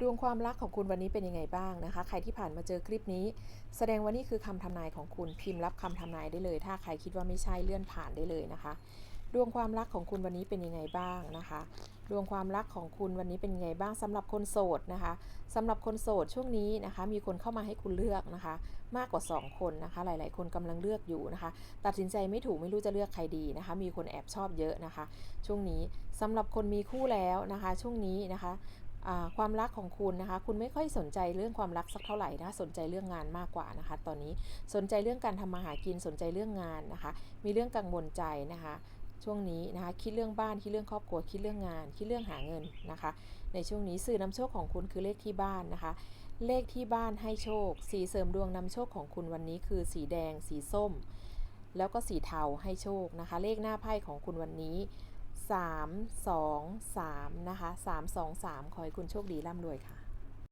ดวงความรักของคุณวันนี้เป็นยังไงบ้างนะคะ ใครที่ผ่านมาเจอคลิปนี้ แสดงว่านี่คือคำทำนายของคุณพิมพ์รับคำทำนายได้เลย ถ้าใครคิดว่าไม่ใช่เลื่อนผ่านได้เลยนะคะ ดวงความรักของคุณวันนี้เป็นยังไงบ้างนะคะ ดวงความรักของคุณวันนี้เป็นยังไงบ้างสำหรับคนโสดนะคะสำหรับคนโสดช่วงนี้นะคะ มีคนเข้ามาให้คุณเลือกนะคะ มากกว่า 2 คนนะคะ หลาย ๆ คนกำลังเลือกอยู่นะคะ ตัดสินใจไม่ถูกไม่รู้จะเลือกใครดีนะคะ มีคนแอบชอบเยอะนะคะ ช่วงนี้สำหรับคนมีคู่แล้วนะคะ ช่วงนี้นะคะ ความรักของคุณนะคะ คุณไม่ค่อยสนใจเรื่องความรักสักเท่าไหร่นะสนใจเรื่องงานมากกว่านะคะ ตอนนี้สนใจเรื่องการทำมาหากินสนใจเรื่องงานนะคะ มีเรื่องกังวลใจนะคะช่วงนี้นะคะคิดเรื่องบ้านคิดเรื่องครอบครัวคิดเรื่องงาน คิดเรื่องหาเงินนะคะ ในช่วงนี้สื่อนำโชคของคุณคือเลขที่บ้านนะคะ เลขที่บ้านให้โชค สีเสริมดวงนำโชคของคุณวันนี้คือสีแดง สีส้ม แล้วก็สีเทาให้โชคนะคะ เลขหน้าไพ่ของคุณวันนี้ 3 2 3 นะคะ 3 2 3 ขอให้คุณโชคดีร่ำรวยค่ะ